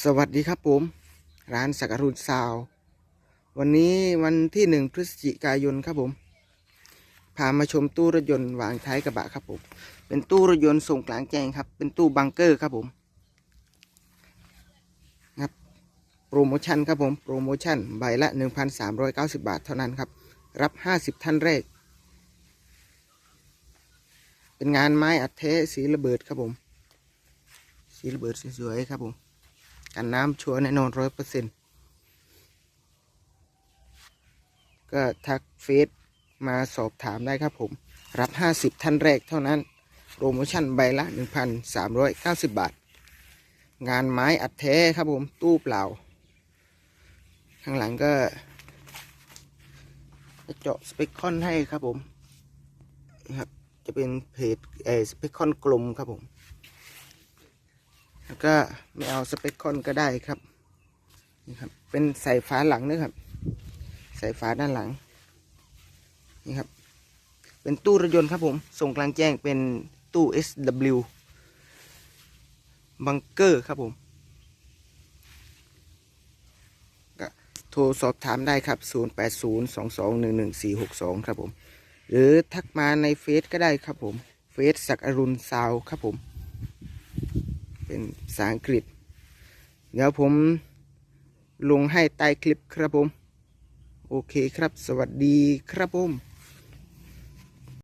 สวัสดีครับผม ร้านสักการุณซาว วันนี้วันที่หนึ่งพฤศจิกายนครับผม พามาชมตู้รถยนต์วางท้ายกระบะครับผม เป็นตู้รถยนต์ส่งกลางแจ้งครับ เป็นตู้บังเกอร์ครับผมครับโปรโมชั่นครับผม โปรโมชั่นใบละ 1,390 บาทเท่านั้นครับ รับ 50 ท่านแรก เป็นงานไม้อัดเทสีระเบิดครับผม สีระเบิดสวยๆครับผม กันน้ำชัวร์แน่นอนร้อยเปอร์เซ็นต์ก็ทักเฟซมาสอบถามได้ครับผม รับ 50 ท่านแรกเท่านั้น โปรโมชั่นใบละ 1,390 บาท งานไม้อัดแท้ครับผม ตู้เปล่า ข้างหลังก็จะเจาะสเปคคอนให้ครับผมนะครับจะเป็นเพจเอสเปคคอนกลมครับผม แล้วก็ไม่เอาสเปคคอนก็ได้ครับนี่ครับ เป็นใส่ฝาหลังนะครับใส่ฝาด้านหลังนี่ครับ เป็นตู้รถยนต์ครับผม ส่งกลางแจ้งเป็นตู้ SW บังเกอร์ครับผมก็โทรสอบถามได้ครับ 0802211462 ครับผม หรือทักมาในเฟซก็ได้ครับผม เฟซสักอรุณซาวครับผม เป็นภาษาอังกฤษ เดี๋ยวผมลงให้ใต้คลิปครับผม โอเคครับ สวัสดีครับผม